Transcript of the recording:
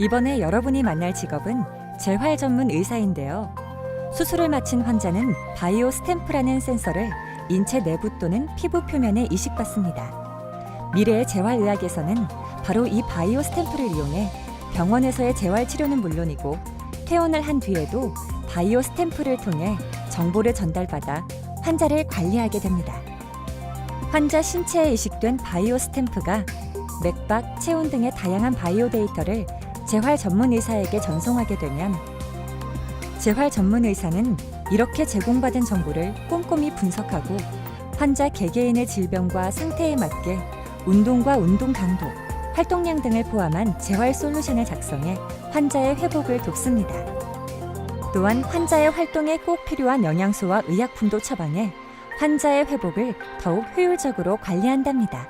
이번에 여러분이 만날 직업은 재활 전문 의사인데요. 수술을 마친 환자는 바이오 스탬프라는 센서를 인체 내부 또는 피부 표면에 이식받습니다. 미래의 재활의학에서는 바로 이 바이오 스탬프를 이용해 병원에서의 재활 치료는 물론이고 퇴원을 한 뒤에도 바이오 스탬프를 통해 정보를 전달받아 환자를 관리하게 됩니다. 환자 신체에 이식된 바이오 스탬프가 맥박, 체온 등의 다양한 바이오 데이터를 재활 전문 의사에게 전송하게 되면 재활 전문 의사는 이렇게 제공받은 정보를 꼼꼼히 분석하고 환자 개개인의 질병과 상태에 맞게 운동과 운동 강도, 활동량 등을 포함한 재활 솔루션을 작성해 환자의 회복을 돕습니다. 또한 환자의 활동에 꼭 필요한 영양소와 의약품도 처방해 환자의 회복을 더욱 효율적으로 관리한답니다.